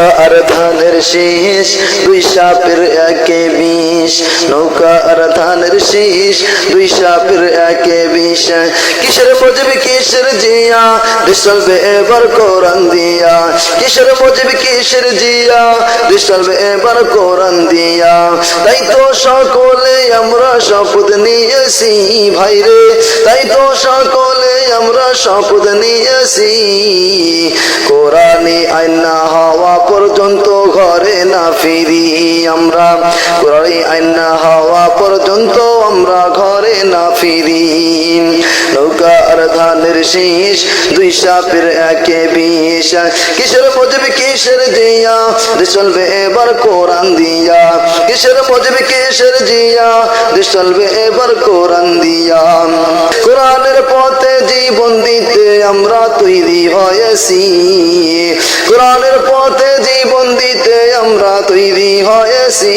নৌকা আর ধানের শীষ দুই সাপের একে বিষ নৌকা আর ধানের শীষ দুই সাপের একে বিষ কিসের মজবি কিসের জিয়া দিশলবে এবার কোরআন দিয়া কিসের মজবি, কিসের জিয়া? দিশলবে এবার কোরআন দিয়া। তাই তো সকলে আমরা শপথ নিয়েছি ভাইরে তাই তো সকলে আমরা শপথ নিয়েছি। কোরআনে আইনা হওয়া পর্যন্ত ঘরে না ফিরি আমরা। কোরআনে আইনা হওয়া পর্যন্ত আমরা ঘরে না ফিরি নৌকা আর ধানের শীষ, দুই সাপের একে বিষ। কিসের মজবি, কিসের জিয়া? চলবে এবার কোরআন দিয়া। কিসের মজবি, কিসের জিয়া? চলবে এবার কোরআন দিয়া। কোরআনের পথে জীবন দিতে আমরা তৈরি হয়েছি। কোরআনের পথে জীবন দিতে আমরা তৈরি হয়েছি।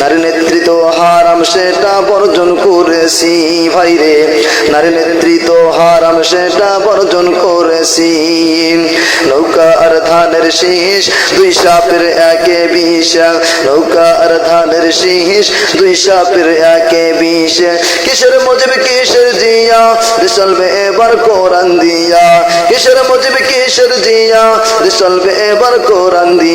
নারী নেতৃত্ব হারাম সেটা বর্জন করেছি ভাইরে নারী নেতৃত্ব হারাম সেটা বর্জন করেছি। নৌকা আর ধানের শীষ, দুই সাপের একে বিষ নৌকা আর ধানের শীষ, দুই সাপের একে বিষ কিসের মজবে, কিসের জিয়া? চলবে এবার কোরআন দিয়া। কিসের মজবে, কিসের জিয়া? চলবে এবার কোরআন দিয়া।